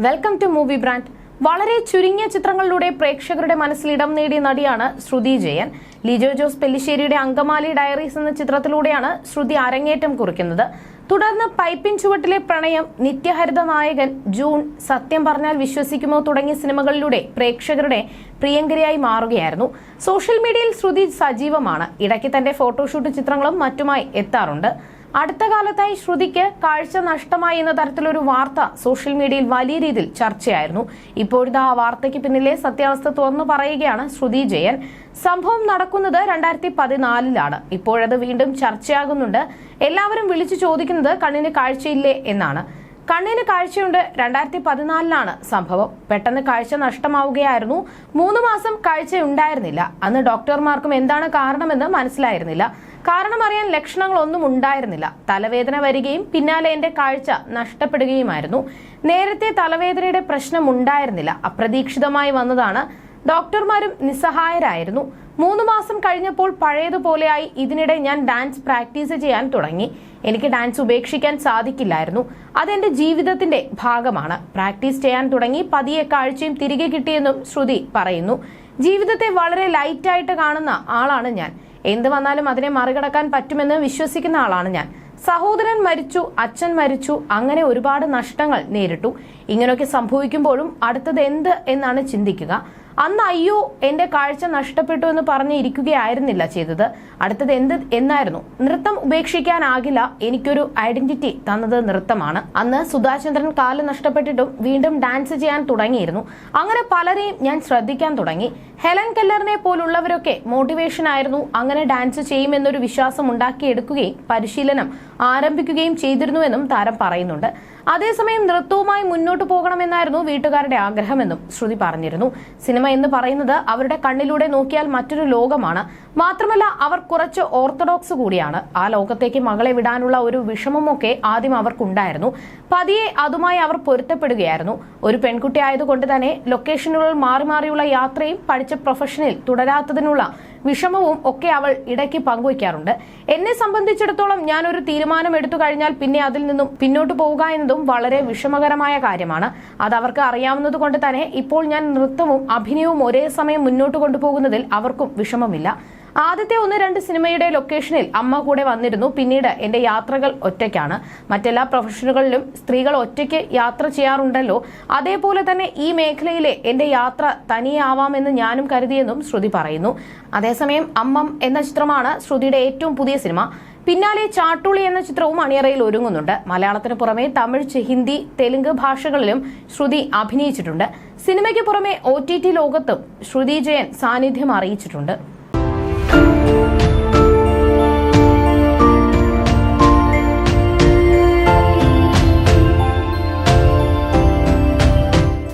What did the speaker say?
Welcome to movie brand വളരെ ചുരുങ്ങിയ ചിത്രങ്ങളിലൂടെ പ്രേക്ഷകരുടെ മനസ്സിൽ ഇടം നേടിയ നടിയാണ് ശ്രുതി ജയൻ. ലിജോ ജോസ് പെല്ലിശ്ശേരിയുടെ അങ്കമാലി ഡയറീസ് എന്ന ചിത്രത്തിലൂടെയാണ് ശ്രുതി അരങ്ങേറ്റം കുറിക്കുന്നത്. തുടർന്ന് പൈപ്പിൻ ചുവട്ടിലെ പ്രണയം നിത്യഹരിത നായകൻ ജൂൺ സത്യം പറഞ്ഞാൽ വിശ്വസിക്കുമോ തുടങ്ങിയ സിനിമകളിലൂടെ പ്രേക്ഷകരുടെ പ്രിയങ്കരിയായി മാറുകയായിരുന്നു. സോഷ്യൽ മീഡിയയിൽ ശ്രുതി സജീവമാണ്. ഇടയ്ക്ക് തന്റെ ഫോട്ടോഷൂട്ട് ചിത്രങ്ങളും മറ്റുമായി എത്താറുണ്ട്. അടുത്ത കാലത്തായി ശ്രുതിക്ക് കാഴ്ച നഷ്ടമായി എന്ന തരത്തിലൊരു വാർത്ത സോഷ്യൽ മീഡിയയിൽ വലിയ രീതിയിൽ ചർച്ചയായിരുന്നു. ഇപ്പോഴത്തെ ആ വാർത്തയ്ക്ക് പിന്നിലെ സത്യാവസ്ഥ തുറന്നു പറയുകയാണ് ശ്രുതി ജയൻ. സംഭവം നടക്കുന്നത് രണ്ടായിരത്തി പതിനാലിലാണ് ഇപ്പോഴത് വീണ്ടും ചർച്ചയാകുന്നുണ്ട്. എല്ലാവരും വിളിച്ചു ചോദിക്കുന്നത് കണ്ണിന് കാഴ്ചയില്ലേ എന്നാണ്. കണ്ണിന് കാഴ്ചയുണ്ട് രണ്ടായിരത്തി പതിനാലിലാണ് സംഭവം. പെട്ടെന്ന് കാഴ്ച നഷ്ടമാവുകയായിരുന്നു. മൂന്ന് മാസം കാഴ്ച ഉണ്ടായിരുന്നില്ല അന്ന് ഡോക്ടർമാർക്കും എന്താണ് കാരണമെന്ന് മനസ്സിലായിരുന്നില്ല. കാരണം അറിയാൻ ലക്ഷണങ്ങളൊന്നും ഉണ്ടായിരുന്നില്ല. തലവേദന വരികയും പിന്നാലെ എന്റെ കാഴ്ച നഷ്ടപ്പെടുകയുമായിരുന്നു. നേരത്തെ തലവേദനയുടെ പ്രശ്നം ഉണ്ടായിരുന്നില്ല. അപ്രതീക്ഷിതമായി വന്നതാണ്. ഡോക്ടർമാരും നിസ്സഹായരായിരുന്നു. മൂന്ന് മാസം കഴിഞ്ഞപ്പോൾ പഴയതുപോലെയായി ഇതിനിടെ ഞാൻ ഡാൻസ് പ്രാക്ടീസ് ചെയ്യാൻ തുടങ്ങി. എനിക്ക് ഡാൻസ് ഉപേക്ഷിക്കാൻ സാധിക്കില്ലായിരുന്നു. അതെന്റെ ജീവിതത്തിന്റെ ഭാഗമാണ്. പ്രാക്ടീസ് ചെയ്യാൻ തുടങ്ങി പതിയെ കാഴ്ചയും തിരികെ കിട്ടിയെന്നും ശ്രുതി പറയുന്നു. ജീവിതത്തെ വളരെ ലൈറ്റായിട്ട് കാണുന്ന ആളാണ് ഞാൻ. എന്ത് വന്നാലും അതിനെ മറികടക്കാൻ പറ്റുമെന്ന് വിശ്വസിക്കുന്ന ആളാണ് ഞാൻ. സഹോദരൻ മരിച്ചു അച്ഛൻ മരിച്ചു അങ്ങനെ ഒരുപാട് നഷ്ടങ്ങൾ നേരിട്ടു. ഇങ്ങനെയൊക്കെ സംഭവിക്കുമ്പോഴും അടുത്തത് എന്ത് എന്നാണ് ചിന്തിക്കുക. അന്ന് അയ്യോ എന്റെ കാഴ്ച നഷ്ടപ്പെട്ടു എന്ന് പറഞ്ഞ് ഇരിക്കുകയായിരുന്നില്ല ചെയ്തത്. അടുത്തത് എന്ത് എന്നായിരുന്നു. നൃത്തം ഉപേക്ഷിക്കാനാകില്ല. എനിക്കൊരു ഐഡന്റിറ്റി തന്നത് നൃത്തമാണ്. അന്ന് സുധാചന്ദ്രൻ കാൽ നഷ്ടപ്പെട്ടിട്ടും വീണ്ടും ഡാൻസ് ചെയ്യാൻ തുടങ്ങിയിരുന്നു. അങ്ങനെ പലരെയും ഞാൻ ശ്രദ്ധിക്കാൻ തുടങ്ങി. ഹെലൻ കെല്ലറിനെ പോലുള്ളവരൊക്കെ മോട്ടിവേഷൻ ആയിരുന്നു. അങ്ങനെ ഡാൻസ് ചെയ്യുമെന്നൊരു വിശ്വാസം ഉണ്ടാക്കിയെടുക്കുകയും പരിശീലനം ആരംഭിക്കുകയും ചെയ്തിരുന്നുവെന്നും താരം പറയുന്നുണ്ട്. അതേസമയം നൃത്തവുമായി മുന്നോട്ട് പോകണമെന്നായിരുന്നു വീട്ടുകാരുടെ ആഗ്രഹമെന്നും ശ്രുതി പറഞ്ഞിരുന്നു. സിനിമ എന്ന് പറയുന്നത് അവരുടെ കണ്ണിലൂടെ നോക്കിയാൽ മറ്റൊരു ലോകമാണ്. മാത്രമല്ല അവർ കുറച്ച് ഓർത്തഡോക്സ് കൂടിയാണ്. ആ ലോകത്തേക്ക് മകളെ വിടാനുള്ള ഒരു വിഷമമൊക്കെ ആദ്യം അവർക്കുണ്ടായിരുന്നു. പതിയെ അതുമായി അവർ പൊരുത്തപ്പെടുകയായിരുന്നു. ഒരു പെൺകുട്ടി ആയതുകൊണ്ട് തന്നെ ലൊക്കേഷനുകൾ മാറി മാറിയുള്ള യാത്രയും പഠിച്ച പ്രൊഫഷനിൽ തുടരാത്തതിനുള്ള വിഷമവും ഒക്കെ അവൾ ഇടയ്ക്ക് പങ്കുവയ്ക്കാറുണ്ട്. എന്നെ സംബന്ധിച്ചിടത്തോളം ഞാൻ ഒരു തീരുമാനം എടുത്തു കഴിഞ്ഞാൽ പിന്നെ അതിൽ നിന്നും പിന്നോട്ട് പോവുക എന്നതും വളരെ വിഷമകരമായ കാര്യമാണ്. അത് അവർക്ക് അറിയാവുന്നത് കൊണ്ട് തന്നെ ഇപ്പോൾ ഞാൻ നൃത്തവും അഭിനയവും ഒരേ സമയം മുന്നോട്ട് കൊണ്ടുപോകുന്നതിൽ അവർക്കും വിഷമമില്ല. ആദ്യത്തെ ഒന്ന് രണ്ട് സിനിമയുടെ ലൊക്കേഷനിൽ അമ്മ കൂടെ വന്നിരുന്നു. പിന്നീട് എന്റെ യാത്രകൾ ഒറ്റയ്ക്കാണ്. മറ്റെല്ലാ പ്രൊഫഷനുകളിലും സ്ത്രീകൾ ഒറ്റയ്ക്ക് യാത്ര ചെയ്യാറുണ്ടല്ലോ. അതേപോലെ തന്നെ ഈ മേഖലയിലെ എന്റെ യാത്ര തനിയാവാമെന്ന് ഞാനും കരുതിയെന്നും ശ്രുതി പറയുന്നു. അതേസമയം അമ്മം എന്ന ചിത്രമാണ് ശ്രുതിയുടെ ഏറ്റവും പുതിയ സിനിമ. പിന്നാലെ ചാട്ടുളി എന്ന ചിത്രവും അണിയറയിൽ ഒരുങ്ങുന്നുണ്ട്. മലയാളത്തിന് പുറമെ തമിഴ് ഹിന്ദി തെലുങ്ക് ഭാഷകളിലും ശ്രുതി അഭിനയിച്ചിട്ടുണ്ട്. സിനിമയ്ക്ക് പുറമെ ഒ ടി ടി ലോകത്തും ശ്രുതി ജയൻ സാന്നിധ്യം അറിയിച്ചിട്ടുണ്ട്.